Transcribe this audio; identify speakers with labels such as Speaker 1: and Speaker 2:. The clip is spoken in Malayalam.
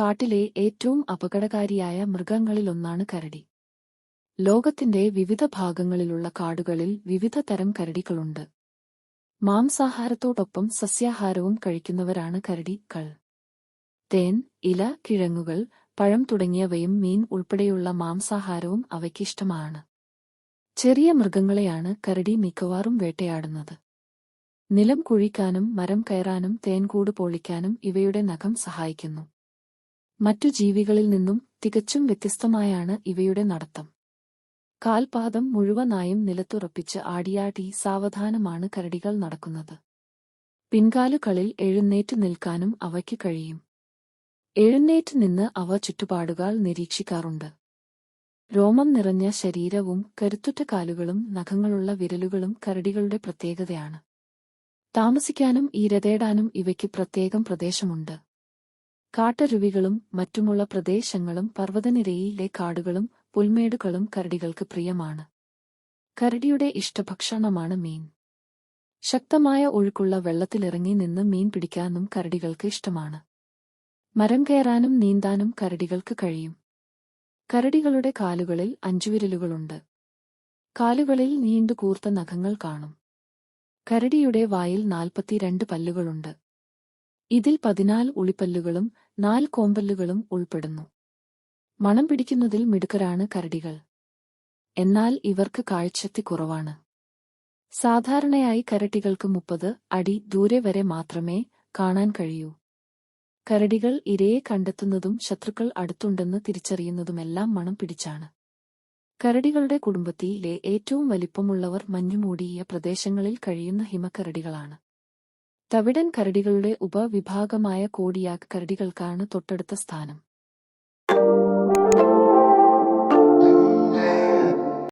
Speaker 1: കാട്ടിലെ ഏറ്റവും അപകടകാരിയായ മൃഗങ്ങളിലൊന്നാണ് കരടി. ലോകത്തിന്റെ വിവിധ ഭാഗങ്ങളിലുള്ള കാടുകളിൽ വിവിധ തരം കരടികളുണ്ട്. മാംസാഹാരത്തോടൊപ്പം സസ്യാഹാരവും കഴിക്കുന്നവരാണ് കരടികൾ തേൻ ഇല കിഴങ്ങുകൾ പഴം തുടങ്ങിയവയും മീൻ ഉൾപ്പെടെയുള്ള മാംസാഹാരവും അവയ്ക്കിഷ്ടമാണ് ചെറിയ മൃഗങ്ങളെയാണ് കരടി മിക്കവാറും വേട്ടയാടുന്നത്. നിലം കുഴിക്കാനും മരം കയറാനും തേൻകൂട് പൊളിക്കാനും ഇവയുടെ നഖം സഹായിക്കുന്നു. മറ്റു ജീവികളിൽ നിന്നും തികച്ചും വ്യത്യസ്തമായാണ് ഇവയുടെ നടത്തം. കാൽപാദം മുഴുവനായും നിലത്തുറപ്പിച്ച് ആടിയാടി സാവധാനമാണ് കരടികൾ നടക്കുന്നത്. പിൻകാലുകളിൽ എഴുന്നേറ്റ് നിൽക്കാനും അവയ്ക്ക് കഴിയും. എഴുന്നേറ്റ് നിന്ന് അവ ചുറ്റുപാടുകൾ നിരീക്ഷിക്കാറുണ്ട്. രോമം നിറഞ്ഞ ശരീരവും കരുത്തുറ്റ കാലുകളും നഖങ്ങളുള്ള വിരലുകളും കരടികളുടെ പ്രത്യേകതയാണ്. താമസിക്കാനും ഈരതേടാനും ഇവയ്ക്ക് പ്രത്യേകം പ്രദേശമുണ്ട്. കാട്ടരുവികളും മറ്റുമുള്ള പ്രദേശങ്ങളും പർവതനിരയിലെ കാടുകളും പുൽമേടുകളും കരടികൾക്ക് പ്രിയമാണ്. കരടിയുടെ ഇഷ്ടഭക്ഷണമാണ് മീൻ. ശക്തമായ ഒഴുക്കുള്ള വെള്ളത്തിലിറങ്ങി നിന്ന് മീൻ പിടിക്കാനും കരടികൾക്ക് ഇഷ്ടമാണ്. മരം കയറാനും നീന്താനും കരടികൾക്ക് കഴിയും. കരടികളുടെ കാലുകളിൽ അഞ്ചുവിരലുകളുണ്ട്. കാലുകളിൽ നീണ്ടു കൂർത്ത നഖങ്ങൾ കാണും. കരടിയുടെ വായിൽ നാൽപ്പത്തിരണ്ട് പല്ലുകളുണ്ട്. ഇതിൽ പതിനാല് ഉളിപ്പല്ലുകളും നാല് കോമ്പല്ലുകളും ഉൾപ്പെടുന്നു. മണം പിടിക്കുന്നതിൽ മിടുക്കരാണ് കരടികൾ. എന്നാൽ ഇവർക്ക് കാഴ്ചത്തി കുറവാണ്. സാധാരണയായി കരടികൾക്ക് മുപ്പത് അടി ദൂരെ വരെ മാത്രമേ കാണാൻ കഴിയൂ. കരടികൾ ഇരയെ കണ്ടെത്തുന്നതും ശത്രുക്കൾ അടുത്തുണ്ടെന്ന് തിരിച്ചറിയുന്നതുമെല്ലാം മണം പിടിച്ചാണ്. കരടികളുടെ കുടുംബത്തിലെ ഏറ്റവും വലിപ്പമുള്ളവർ മഞ്ഞുമൂടിയ പ്രദേശങ്ങളിൽ കഴിയുന്ന ഹിമക്കരടികളാണ്. തവിടൻ കരടികളുടെ ഉപവിഭാഗമായ കോഡിയാക് കരടികൾക്കാണ് തൊട്ടടുത്ത സ്ഥാനം.